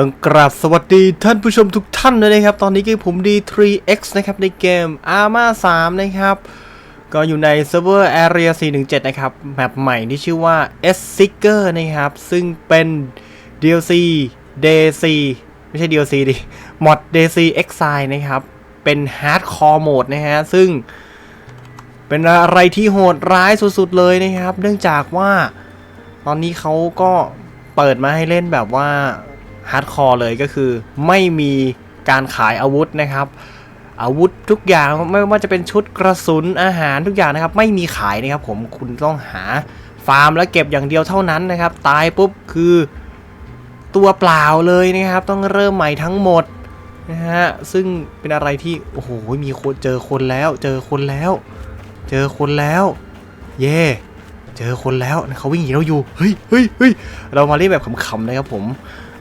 ต้องกราบสวัสดีท่านผู้ชมทุกท่านเลยนะครับ ตอนนี้ก็ผม D3X นะครับ ในเกม Arma 3 นะครับ ก็อยู่ในเซิร์ฟเวอร์ Area 417 นะครับ แมปใหม่ที่ชื่อว่า S Seeker นะครับ ซึ่งเป็น DLC DC ไม่ใช่ DLC ดิ mod DC Exile นะครับ เป็น Hardcore Mode นะฮะ ซึ่งเป็นอะไรที่โหดร้ายสุดๆเลยนะครับ เนื่องจากว่าตอนนี้เขาก็เปิดมาให้เล่นแบบว่า ฮาร์ดคอร์เลยก็คือไม่มีการขายอาวุธนะครับ อาวุธทุกอย่างไม่ว่าจะเป็นชุดกระสุนอาหารทุกอย่างนะครับ ไม่มีขายนะครับผมคุณต้องหาฟาร์มแล้วเก็บอย่างเดียวเท่านั้นนะครับ ตายปุ๊บคือตัวเปล่าเลยนะครับ ต้องเริ่มใหม่ทั้งหมดนะฮะซึ่งเป็นอะไรที่โอ้โหมีคนเจอคนแล้ว เจอคนแล้ว เจอคนแล้ว เย่เจอคนแล้วเขาวิ่งหนีเราอยู่เฮ้ยเฮ้ยเฮ้ยเรามาเล่นแบบขำๆนะครับผม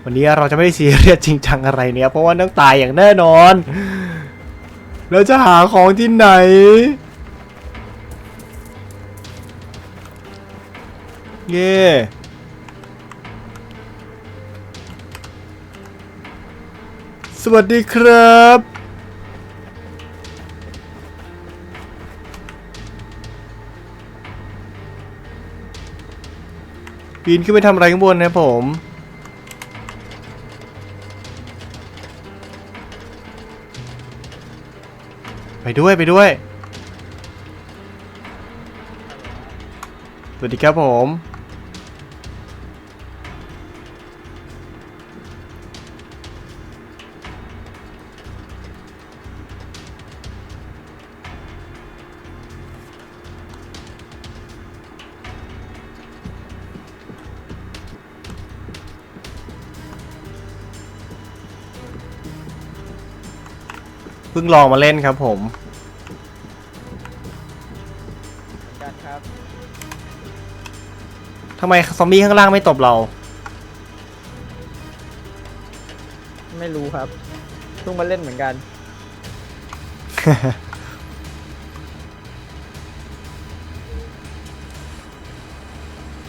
วันนี้เราจะไม่ได้ซีเรียสจริงจังอะไรเนี่ย เพราะว่าต้องตายอย่างแน่นอน เราจะหาของที่ไหน เย่สวัสดีครับ ปีนขึ้นไปทำอะไรข้างบนนะผม ไปด้วยไปด้วย สวัสดีครับผม พิ่งลองมาเล่นครับผม กันครับทำไมซอมบี้ข้างล่างไม่ตบเรา ไม่รู้ครับเพิ่งมาเล่นเหมือนกัน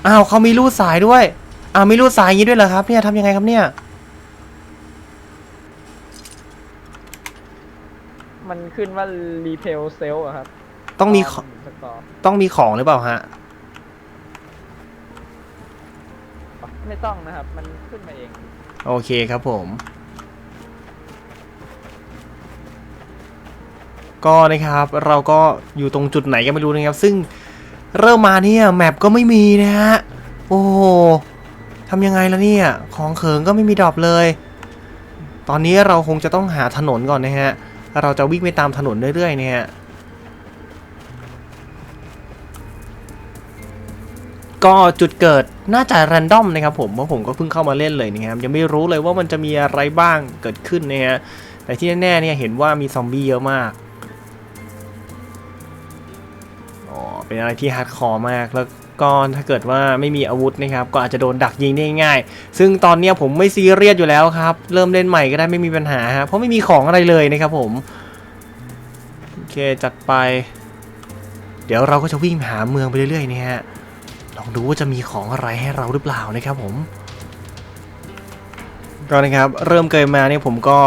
อ้าวเขามีรูดสายด้วย อ้าวมีรูดสายอย่างนี้ด้วยเหรอครับ เนี่ยทำยังไงครับเนี่ย มันขึ้นว่ารีเพลเซลอะครับต้องมีขตสกอร์ต้องมีของหรือเปล่าฮะ ไม่ต้องนะครับ มันขึ้นมาเอง โอเคครับผม ก็นะครับเราก็อยู่ตรงจุดไหนก็ไม่รู้นะครับ ซึ่งเริ่มมาเนี่ยแมปก็ไม่มีนะฮะ โอ้โหทำยังไงล่ะเนี่ย ของเขิงก็ไม่มีดรอปเลย ตอนนี้เราคงจะต้องหาถนนก่อนนะฮะ เราจะวิ่งไปตามถนนเรื่อยๆ เนี่ยก็จุดเกิดน่าจะแรนดอมนะครับผมเพราะผมก็เพิ่งเข้ามาเล่นเลยนะครับยังไม่รู้เลยว่ามันจะมีอะไรบ้างเกิดขึ้นนะฮะแต่ที่แน่ๆเนี่ยเห็นว่ามีซอมบี้เยอะมากอ๋อเป็นอะไรที่ฮาร์ดคอร์มากแล้ว ก็ถ้าเกิดว่าไม่มีอาวุธนะครับก็อาจจะโดนดักยิงได้ง่าย ซึ่งตอนนี้ผมไม่ซีเรียสอยู่แล้วครับ เริ่มเล่นใหม่ก็ได้ไม่มีปัญหาฮะเพราะไม่มีของอะไรเลยนะครับผมโอเคจัดไป เดี๋ยวเราก็จะวิ่งหาเมืองไปเรื่อยๆนะฮะลองดูว่าจะมีของอะไรให้เราหรือเปล่านะครับผมก็นะครับเริ่มเกมมาเนี่ยผมก็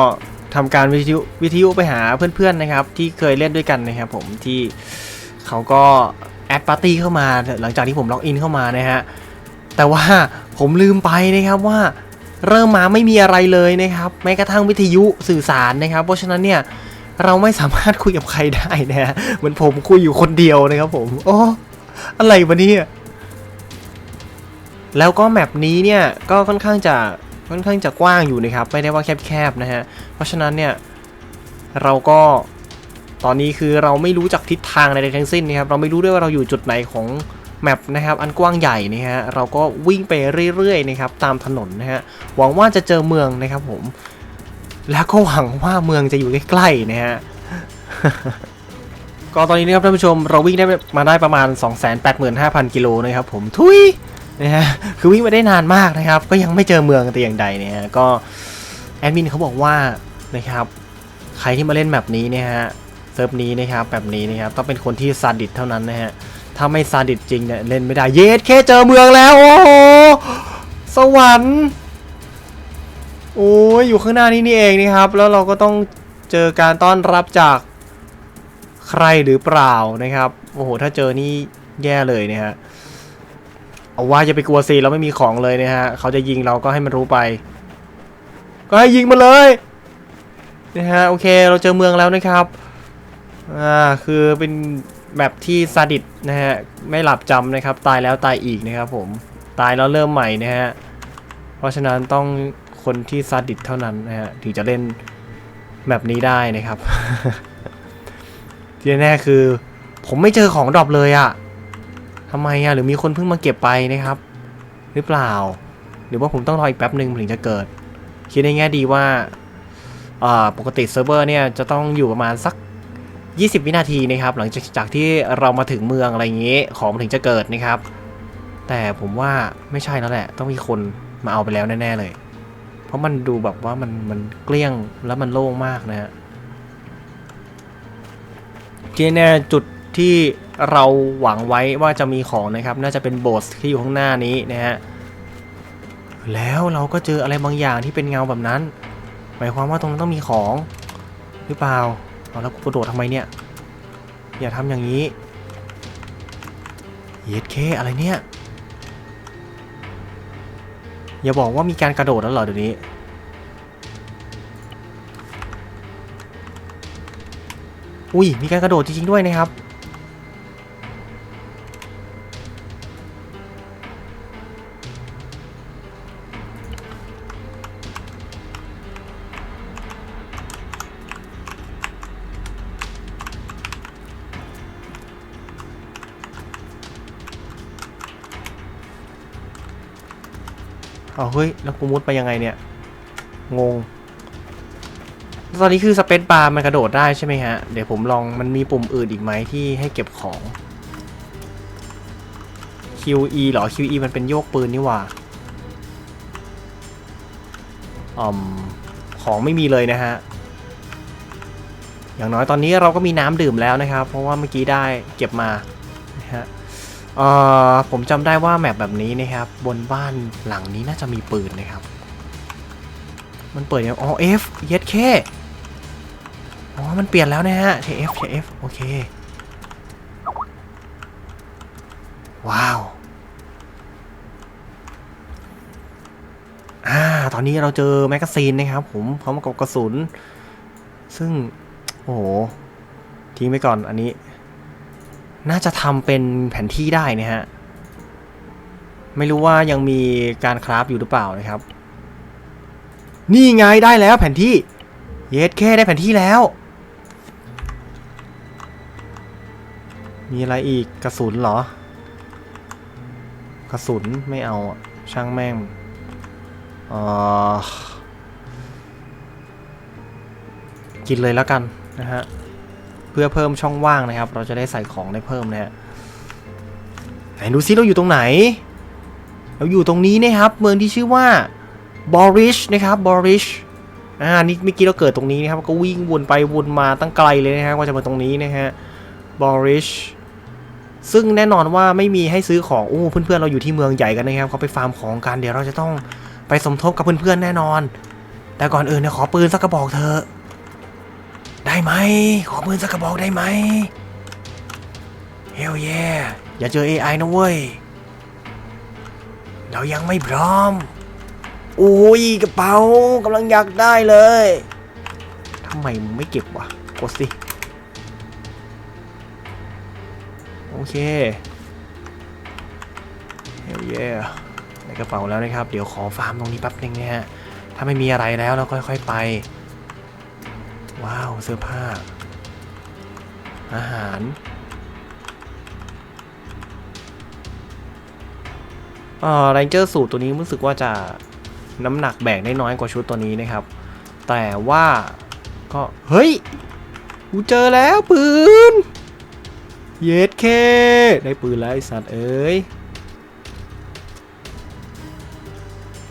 ทำการวิทยุวิทยุไปหาเพื่อนๆนะครับ ที่เคยเล่นด้วยกันนะครับ ผมที่เขาก็ แอดปาร์ตี้เข้ามาหลังจากที่ผมล็อกอินเข้ามานะฮะ แต่ว่าผมลืมไปนะครับว่าเริ่มมาไม่มีอะไรเลยนะครับแม้กระทั่งวิทยุสื่อสารนะครับ เพราะฉะนั้นเนี่ยเราไม่สามารถคุยกับใครได้นะฮะเหมือนผมคุยอยู่คนเดียวนะครับผมโอ้อะไรวะเนี่ยแล้วก็แมปนี้เนี่ยก็ค่อนข้างจะค่อนข้างจะกว้างอยู่นะครับ ไม่ได้ว่าแคบๆนะฮะเพราะฉะนั้นเนี่ยเราก็ ตอนนี้คือเราไม่รู้จักทิศทางใดทั้งสิ้นนะครับเราไม่รู้ด้วยว่าเราอยู่จุดไหนของแมปนะครับอันกว้างใหญ่นะฮะเราก็วิ่งไปเรื่อยๆนะครับตามถนนนะฮะหวังว่าจะเจอเมืองนะครับผม แล้วก็หวังว่าเมืองจะอยู่ใกล้ๆนะฮะก็ตอนนี้นะครับท่านผู้ชมเราวิ่งได้มาได้ประมาณ 285,000 กิโลนะครับผมทุยนะฮะคือวิ่งไปได้นานมากนะครับ ก็ยังไม่เจอเมืองแต่อย่างใดเนี่ยก็แอดมินเขาบอกว่านะครับใครที่มาเล่นแบบนี้เนี่ยฮะ ซิร์ฟนี้นะครับแบบนี้นะครับต้องเป็นคนที่ซาดิสเท่านั้นนะฮะถ้าไม่ซาดิสจริงเนี่ยเล่นไม่ได้เยสแค่เจอเมืองแล้วโอ้โหสวรรค์โอ้ยอยู่ข้างหน้านี่นี่เองนะครับ แล้วเราก็ต้องเจอการต้อนรับจากใครหรือเปล่านะครับโอ้โหถ้าเจอนี่แย่เลยนะฮะเอาว่าจะไปกลัวสิเราไม่มีของเลยนะฮะเขาจะยิงเราก็ให้มันรู้ไป ก็ให้ยิงมาเลยนะฮะโอเค เราเจอเมืองแล้วนะครับ อ่าคือเป็นแบบที่ซาดิสนะฮะไม่หลับจำนะครับ ตายแล้วตายอีกนะครับผมตายแล้วเริ่มใหม่นะฮะเพราะฉะนั้นต้องคนที่ซาดิสเท่านั้นนะฮะถึงจะเล่นแบบนี้ได้นะครับ ที่แน่คือ ผมไม่เจอของดรอปเลยอะทำไมอะหรือมีคนเพิ่งมาเก็บไปนะครับ หรือเปล่า หรือว่าผมต้องรออีกแป๊บหนึ่งถึงจะเกิด คิดในแง่ดีว่าอ่าปกติเซิร์ฟเวอร์เนี่ยจะต้องอยู่ประมาณสัก 20 วินาทีนะครับหลังจากจากที่เรามาถึงเมืองอะไรอย่างงี้ของมันถึงจะเกิดนะครับ แต่ผมว่าไม่ใช่แล้วแหละ ต้องมีคนมาเอาไปแล้วแน่ๆเลย เพราะมันดูแบบว่ามันมันเกลี้ยงแล้วมันโล่งมากนะฮะที่แน่จุดที่เราหวังไว้ว่าจะมีของนะครับ น่าจะเป็นโบสถ์ที่อยู่ข้างหน้านี้นะฮะแล้วเราก็เจออะไรบางอย่างที่เป็นเงาแบบนั้น หมายความว่าตรงนั้นต้องมีของหรือเปล่า เอาแล้วกูกระโดดทำไมเนี่ย อย่าทำอย่างนี้เย็ดเคอะไรเนี่ย อย่าบอกว่ามีการกระโดดแล้วเหรอเดี๋ยวนี้ อุ้ยมีการกระโดดจริงๆด้วยนะครับ เฮ้ย แล้วกูมุดไปยังไงเนี่ย งง ตอนนี้คือสเปซบาร์มันกระโดดได้ใช่ไหมฮะ เดี๋ยวผมลองมันมีปุ่มอื่นอีกไหมที่ให้เก็บของ QE เหรอ QE มันเป็นโยกปืนนี่หว่าอมของไม่มีเลยนะฮะ อย่างน้อยตอนนี้เราก็มีน้ำดื่มแล้วนะครับ เพราะว่าเมื่อกี้ได้เก็บมานะฮะ เอ่อผมจำได้ว่าแมปแบบนี้นะครับ บนบ้านหลังนี้น่าจะมีปืนนะครับ มันเปิดยังอ๋อ F เย็ดแค่อ๋อ มันเปลี่ยนแล้วนะฮะ TF TF โอเค ว้าวอ่าตอนนี้เราเจอแมกกาซีนนะครับผมพร้อมกับกระสุน ซึ่ง โอ้โห ทิ้งไปก่อนอันนี้ น่าจะทำเป็นแผนที่ได้นะฮะ ไม่รู้ว่ายังมีการคราฟอยู่หรือเปล่านะครับ นี่ไงได้แล้วแผนที่ เยสแค่ได้แผนที่แล้ว มีอะไรอีกกระสุนเหรอ กระสุนไม่เอาช่างแม่งเออกินเลยแล้วกันนะฮะ เพื่อเพิ่มช่องว่างนะครับ เราจะได้ใส่ของได้เพิ่มนะฮะไหนดูซิเราอยู่ตรงไหน เราอยู่ตรงนี้นะครับ เมืองที่ชื่อว่าบอริชนะครับบอริชอ่านี่เมื่อกี้เราเกิดตรงนี้นะครับ ก็วิ่งวนไปวนมาตั้งไกลเลยนะฮะว่าจะมาตรงนี้นะฮะบอริชซึ่งแน่นอนว่าไม่มีให้ซื้อของโอ้เพื่อนๆเราอยู่ที่เมืองใหญ่กันนะครับเขาไปฟาร์มของกันเดี๋ยวเราจะต้องไปสมทบกับเพื่อนๆแน่นอน แต่ก่อนอื่นเนี่ยขอปืนสักกระบอกเถอะ ได้ไหม ขอปืนสักกระบอกได้ไหมเฮลเย่อย่าเจอ AI นะเว้ย เรายังไม่พร้อม โอ้ยกระเป๋ากำลังอยากได้เลยทำไมมึงไม่เก็บวะกดสิ โอเคเฮลเย่ในกระเป๋าแล้วนะครับ เดี๋ยวขอฟาร์มตรงนี้แป๊บนึงนะฮะ ถ้าไม่มีอะไรแล้วเราค่อยๆไป ว้าว เสื้อผ้า อาหารเอ่อแรงเจอร์สูตรตัวนี้รู้สึกว่าจะน้ำหนักแบกได้น้อยกว่าชุดตัวนี้นะครับ แต่ว่าก็เฮ้ย กูเจอแล้วปืน เย็ดเค ได้ปืนแล้วไอสัตว์เอ้ย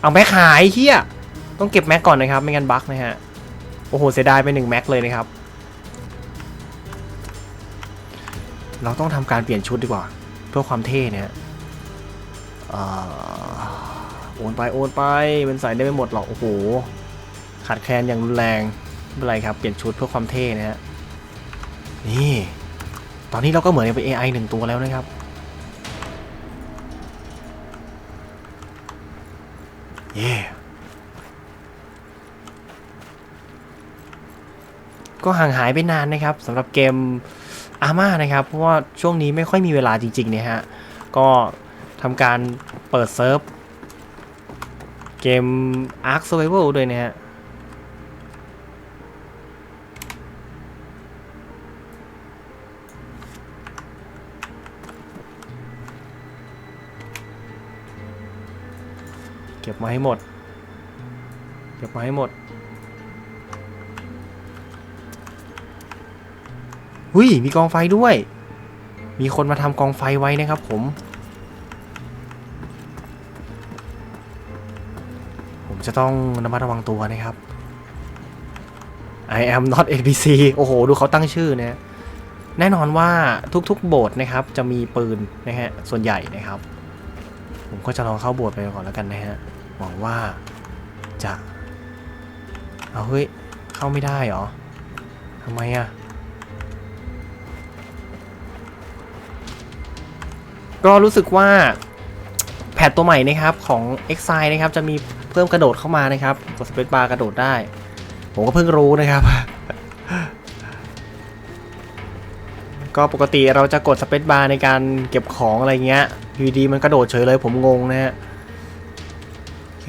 เอาแม็กหายเฮียต้องเก็บแม็กก่อนนะครับ ไม่งั้นบั๊กนะฮะ โอ้โห เสียดายไปหนึ่งแม็กเลยนะครับ เราต้องทำการเปลี่ยนชุดดีกว่า เพื่อความเท่เนี่ยโอนไปโอนไปมันใส่ได้ไม่หมดหรอก โอ้โห ขาดแคลนอย่างรุนแรงไม่เป็นไรครับ เปลี่ยนชุดเพื่อความเท่นะฮะ นี่ ตอนนี้เราก็เหมือนเป็น AI หนึ่งตัวแล้วนะครับ เย่ ก็ห่างหายไปนานนะครับสำหรับเกมอาม่านะครับ เพราะว่าช่วงนี้ไม่ค่อยมีเวลาจริงๆเนี่ยฮะ ก็ทำการเปิดเซิร์ฟ เกม Ark Survival ด้วยนะฮะเก็บมาให้หมด เก็บมาให้หมด หุยมีกองไฟด้วย มีคนมาทำกองไฟไว้นะครับผม ผมจะต้องระมัดระวังตัวนะครับ I am not NPC โอ้โห ดูเขาตั้งชื่อนะแน่นอนว่าทุกๆ โบสถ์นะครับ จะมีปืนนะฮะ ส่วนใหญ่นะครับ ผมก็จะลองเข้าโบสถ์ไปก่อนแล้วกันนะฮะ หวังว่าจะ เอาเฮ้ย เข้าไม่ได้เหรอทำไมอะ ก็รู้สึกว่าแพทตัวใหม่นะครับของ x i นะครับจะมีเพิ่มกระโดดเข้ามานะครับกดสเปซบาร์กระโดดได้ ผมก็เพิ่งรู้นะครับ ก็ปกติเราจะกดสเปซบาร์ในการเก็บของอะไรเงี้ยอยู่ดีๆมันกระโดดเฉยเลยผมงงนะฮะโอเค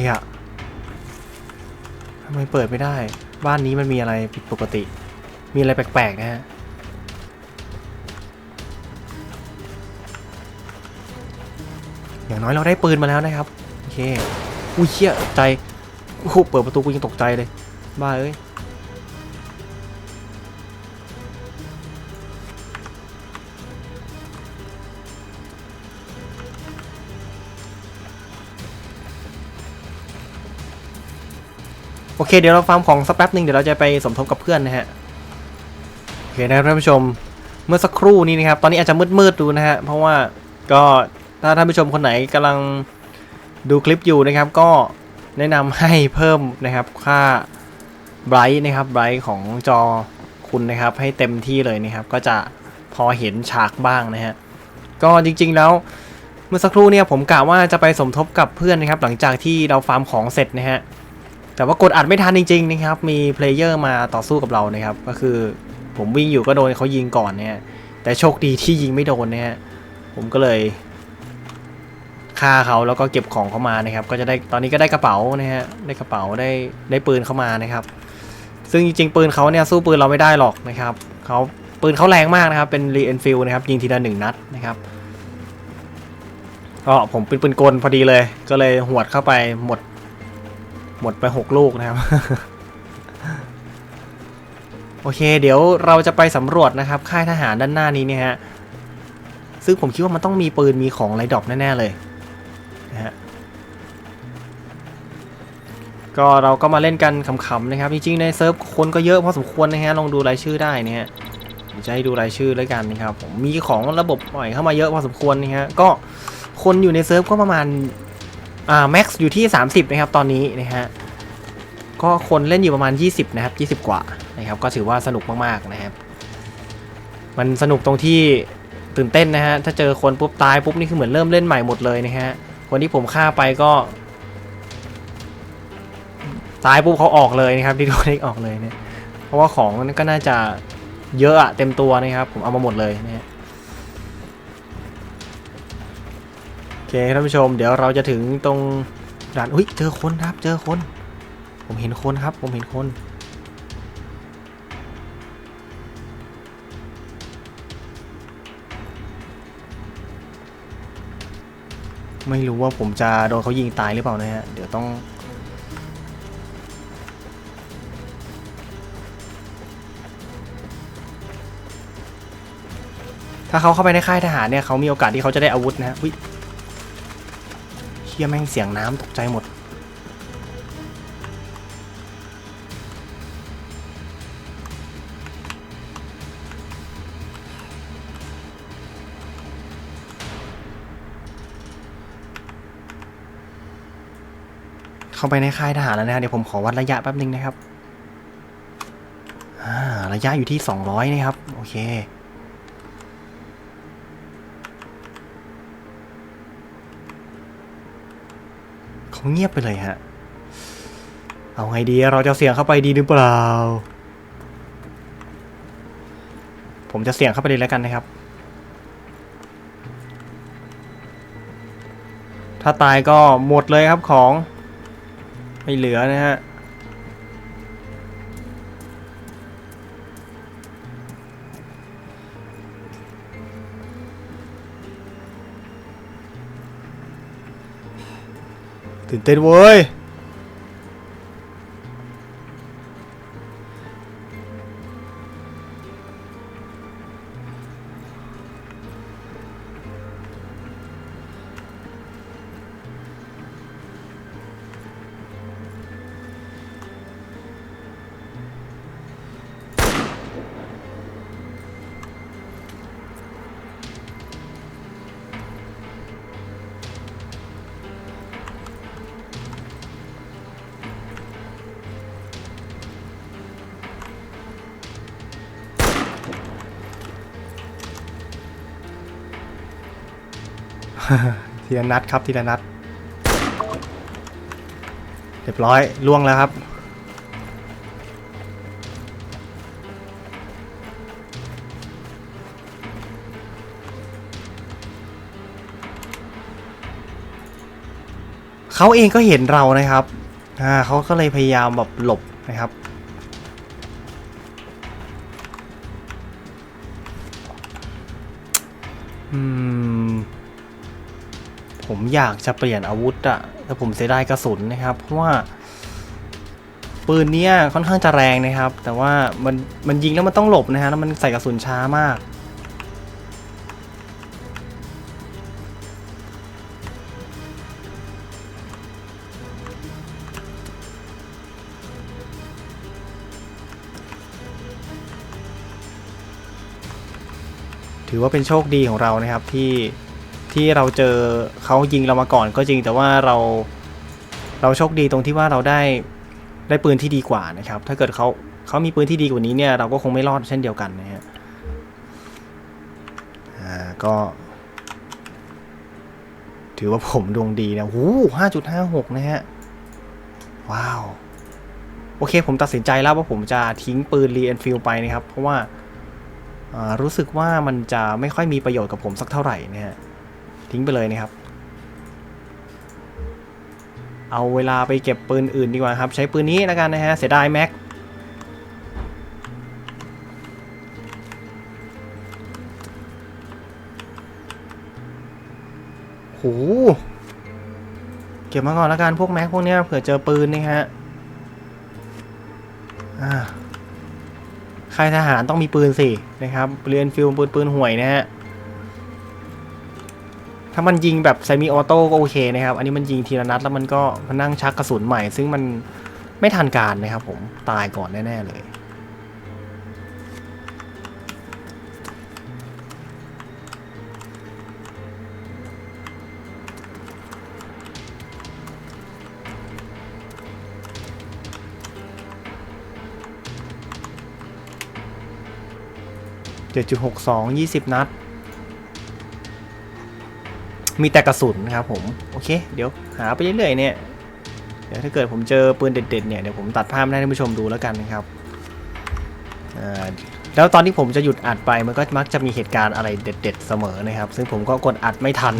อะไรอะ่ะทำไมเปิดไม่ได้ บ้านนี้มันมีอะไรผิดปกติ มีอะไรแปลกๆนะฮะอย่างน้อยเราได้ปืนมาแล้วนะครับ โอเค อุ้ยเชี่ยใจโอ้เปิดประตูกูยังตกใจเลย บ้าเอ้ย โอเคเดี๋ยวเราฟาร์มของสักแป๊บหนึ่งเดี๋ยวเราจะไปสมทบกับเพื่อนนะฮะโอเคนะครับท่านผู้ชมเมื่อสักครู่นี้นะครับตอนนี้อาจจะมืดๆดูนะฮะเพราะว่าก็ถ้าท่านผู้ชมคนไหนกำลังดูคลิปอยู่นะครับ ก็แนะนำให้เพิ่มนะครับค่าไบรท์นะครับไบรท์ของจอคุณนะครับให้เต็มที่เลยนะครับ ก็จะพอเห็นฉากบ้างนะฮะก็จริงๆแล้วเมื่อสักครู่เนี่ยผมกะว่าจะไปสมทบกับเพื่อนนะครับ หลังจากที่เราฟาร์มของเสร็จนะฮะ แต่ว่ากดอัดไม่ทันจริงๆนะครับ มีเพลเยอร์มาต่อสู้กับเรานะครับ ก็คือผมวิ่งอยู่ก็โดนเขายิงก่อนเนี่ยแต่โชคดีที่ยิงไม่โดนนะฮะผมก็เลยฆ่าเขาแล้วก็เก็บของเขามานะครับ ก็จะได้ตอนนี้ก็ได้กระเป๋านะฮะได้กระเป๋าได้ได้ปืนเข้ามานะครับ ซึ่งจริงๆปืนเขาเนี่ยสู้ปืนเราไม่ได้หรอกนะครับเขาปืนเขาแรงมากนะครับ เป็นรีเอนฟิลนะครับยิงทีละหนึ่งนัดนะครับก็ผมเป็นปืนกลพอดีเลย ก็เลยหวดเข้าไปหมด หมดไปหกลูกนะครับ โอเค เดี๋ยวเราจะไปสำรวจนะครับ ค่ายทหารด้านหน้านี้เนี่ยฮะ ซึ่งผมคิดว่ามันต้องมีปืนมีของไรดอปแน่ ๆ เลยนะฮะ ก็เราก็มาเล่นกันขำๆนะครับ จริง ๆ ในเซิร์ฟคนก็เยอะพอสมควรนะฮะ ลองดูรายชื่อได้นะฮะผมจะให้ดูรายชื่อแล้วกันนะครับ ผมมีของระบบปล่อยเข้ามาเยอะพอสมควรนะฮะ ก็คนอยู่ในเซิร์ฟก็ประมาณ อ่าแม็กซ์อยู่ที่ 30 นะครับ ตอนนี้นะฮะก็คนเล่นอยู่ประมาณ 20 นะครับ 20 กว่านะครับ ก็ถือว่าสนุกมากๆนะครับ มันสนุกตรงที่ตื่นเต้นนะฮะ ถ้าเจอคนปุ๊บตายปุ๊บนี่คือเหมือนเริ่มเล่นใหม่หมดเลยนะฮะ คนที่ผมฆ่าไปก็ ตายปุ๊บเขาออกเลยนะครับที่โดนเล็กออกเลยเนี่ย เพราะว่าของมันก็น่าจะเยอะอะเต็มตัวนะครับ ผมเอามาหมดเลยนะฮะ เคท่านผู้ชมเดี๋ยวเราจะถึงตรงด่านอุ้ยเจอคนครับ เจอคน ผมเห็นคนครับ ผมเห็นคนไม่รู้ว่าผมจะโดนเขายิงตายหรือเปล่านะฮะ เดี๋ยวต้อง ถ้าเขาเข้าไปในค่ายทหารเนี่ยเขามีโอกาสที่เขาจะได้อาวุธนะฮะอุ้ย ฮียแม่งเสียงน้ำตกใจหมด เข้าไปในค่ายทหารแล้วนะฮะเดี๋ยวผมขอวัดระยะแป๊บนึงนะครับอ่าระยะอยู่ที่ 200 นะครับ โอเค เขาเงียบไปเลยฮะ เอาไงดี เราจะเสี่ยงเข้าไปดีหรือเปล่า ผมจะเสี่ยงเข้าไปเลยแล้วกันนะครับ ถ้าตายก็หมดเลยครับของ ไม่เหลือนะฮะ ตื่นเต้นเว้ย ทีละนัดครับทีละนัด เรียบร้อยล่วงแล้วครับ เขาเองก็เห็นเรานะครับ อ่าเขาก็เลยพยายามแบบหลบนะครับ อยากจะเปลี่ยนอาวุธอะแต่ผมเสียดายกระสุนนะครับ เพราะว่า ปืนเนี้ยค่อนข้างจะแรงนะครับ แต่ว่ามันมันยิงแล้วมันต้องหลบนะฮะแล้วมันใส่กระสุนช้ามาก ถือว่าเป็นโชคดีของเรานะครับที่ ที่เราเจอเขายิงเรามาก่อนก็จริงแต่ว่าเราเราโชคดีตรงที่ว่าเราได้ได้ปืนที่ดีกว่านะครับ ถ้าเกิดเขาเขามีปืนที่ดีกว่านี้เนี่ยเราก็คงไม่รอดเช่นเดียวกันนะฮะอ่าก็ ถือว่าผมดวงดีนะหูห้าจุดห้าหกนะฮะ ว้าว โอเคผมตัดสินใจแล้วว่าผมจะทิ้งปืนรีแอนฟิลไปนะครับ เพราะว่าอ่ารู้สึกว่ามันจะไม่ค่อยมีประโยชน์กับผมสักเท่าไหร่นะฮะ ทิ้งไปเลยนะครับ เอาเวลาไปเก็บปืนอื่นดีกว่าครับ ใช้ปืนนี้แล้วกันนะฮะ เสียดายแม็ก โห เก็บมาก่อนแล้วกันพวกแม็กพวกนี้เผื่อเจอปืนนะฮะ อ่าค่ายทหารต้องมีปืนสินะครับ เรียนฟิลปืนปืนห่วยนะฮะามันยิงแบบไซมิออโต้ก็โอเคนะครับ อันนี้มันยิงทีละนัดแล้วมันก็มันนั่งชักกระสุนใหม่ ซึ่งมันไม่ทันการนะครับผม ตายก่อนแน่ ๆ เลยเจ็ดจุดหกสองยี่สิบนัด มีแต่กระสุนนะครับผม โอเค เดี๋ยวหาไปเรื่อยๆเนี่ยเดี๋ยวถ้าเกิดผมเจอปืนเด็ดๆเนี่ยเดี๋ยวผมตัดภาพให้ท่านผู้ชมดูแล้วกันนะครับอ่าแล้วตอนที่ผมจะหยุดอัดไปมันก็มักจะมีเหตุการณ์อะไรเด็ด ๆ เสมอนะครับ ซึ่งผมก็กดอัดไม่ทัน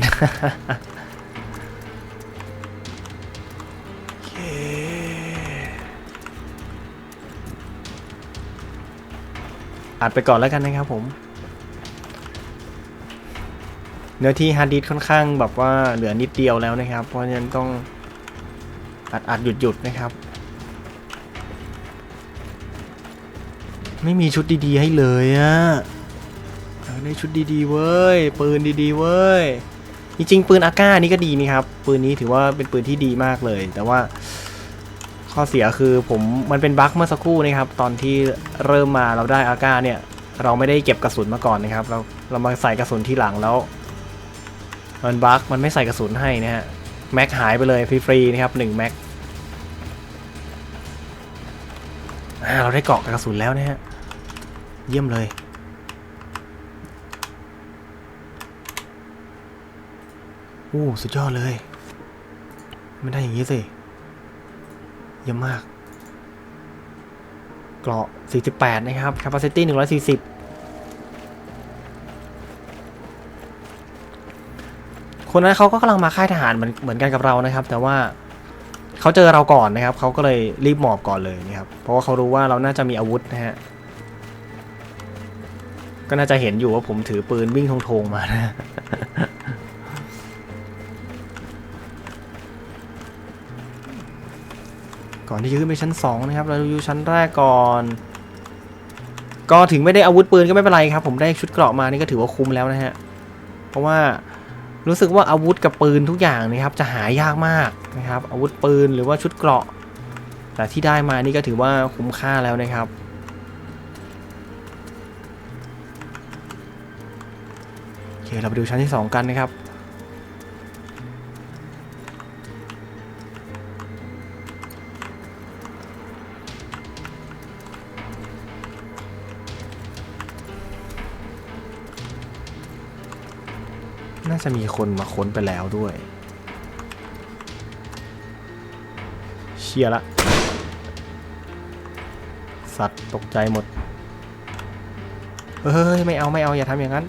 อัดไปก่อนแล้วกันนะครับผม เนื้อที่ฮาร์ดดิสค่อนข้างแบบว่าเหลือนิดเดียวแล้วนะครับ เพราะฉะนั้นต้องอัดอัดหยุดหยุดนะครับ ไม่มีชุดดีๆให้เลยอะได้ชุดดีๆเว้ย ปืนดีๆเว้ย จริงๆ ปืนอาก้านี่ก็ดีนี่ครับ ปืนนี้ถือว่าเป็นปืนที่ดีมากเลย แต่ว่าข้อเสียคือผมมันเป็นบั๊กเมื่อสักครู่นะครับ ตอนที่เริ่มมาเราได้อาก้าเนี่ย เราไม่ได้เก็บกระสุนมาก่อนนะครับ เราเรามาใส่กระสุนที่หลังแล้ว มันบั๊กมันไม่ใส่กระสุนให้นะฮะ แม็กหายไปเลยฟรีๆนะครับหนึ่งแม็กเราได้เกาะกระสุนแล้วนะฮะ เยี่ยมเลยโอ้สุดยอดเลย ไม่ได้อย่างนี้สิ เยี่ยมมาก เกราะ 48 นะครับ capacity 140 คนนั้นเขาก็กำลังมาค่ายทหารเหมือนเหมือนกันกับเรานะครับ แต่ว่าเขาเจอเราก่อนนะครับเขาก็เลยรีบหมอบก่อนเลยนะครับเพราะว่าเขารู้ว่าเราน่าจะมีอาวุธนะฮะก็น่าจะเห็นอยู่ว่าผมถือปืนวิ่งทงๆมานะก่อนที่จะขึ้นไปชั้น2นะครับเราอยู่ชั้นแรกก่อน ก็ถึงไม่ได้อาวุธปืนก็ไม่เป็นไรครับ ผมได้ชุดเกราะมานี่ก็ถือว่าคุ้มแล้วนะฮะเพราะว่า รู้สึกว่าอาวุธกับปืนทุกอย่างนะครับจะหายากมากนะครับอาวุธปืนหรือว่าชุดเกราะ แต่ที่ได้มานี่ก็ถือว่าคุ้มค่าแล้วนะครับ โอเคเราไปดูชั้นที่ 2 กันนะครับ จะมีคนมาค้นไปแล้วด้วย เชียละ สัตว์ตกใจหมด เฮ้ย ไม่เอาไม่เอาอย่าทำอย่างนั้น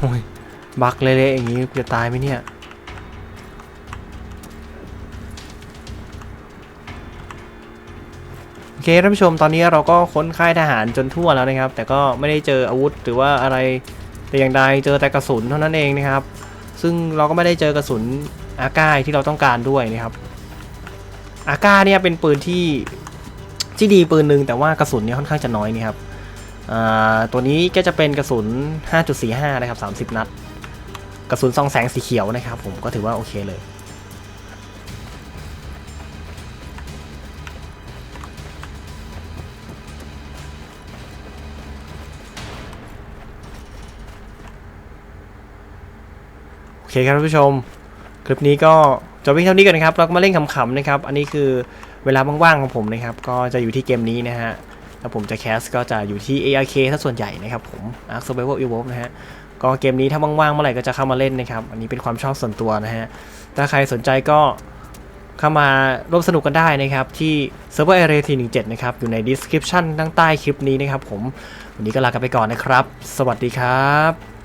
โอ้ยบักเละๆอย่างนี้จะตายไหมเนี่ย โอเคท่านผู้ชมตอนนี้เราก็ค้นค่ายทหารจนทั่วแล้วนะครับ แต่ก็ไม่ได้เจออาวุธหรือว่าอะไรแต่อย่างใดเจอแต่กระสุนเท่านั้นเองนะครับ ซึ่งเราก็ไม่ได้เจอกระสุนอาก้าที่เราต้องการด้วยนะครับ อาก้าเนี่ยเป็นปืนที่ที่ดีปืนหนึ่งแต่ว่ากระสุนเนี่ยค่อนข้างจะน้อยนี่ครับ ตัวนี้ก็จะเป็นกระสุน 5.45 นะครับ 30 นัด กระสุนซองแสงสีเขียวนะครับ ผมก็ถือว่าโอเคเลย โอเคครับท่านผู้ชม คลิปนี้ก็จบเพียงเท่านี้ก่อนนะครับ เราก็มาเล่นขำๆนะครับ อันนี้คือเวลาว่างๆของผมนะครับ ก็จะอยู่ที่เกมนี้นะฮะ ถ้าผมจะแคสก็จะอยู่ที่ ARK ถ้าส่วนใหญ่นะครับผม Ark Survival Evolved นะฮะก็เกมนี้ถ้าว่างๆเมื่อไหร่ก็จะเข้ามาเล่นนะครับ อันนี้เป็นความชอบส่วนตัวนะฮะ ถ้าใครสนใจก็เข้ามาร่วมสนุกกันได้นะครับ ที่ Server Area 417 นะครับ อยู่ใน description ด้านใต้คลิปนี้นะครับผม วันนี้ก็ลากันไปก่อนนะครับ สวัสดีครับ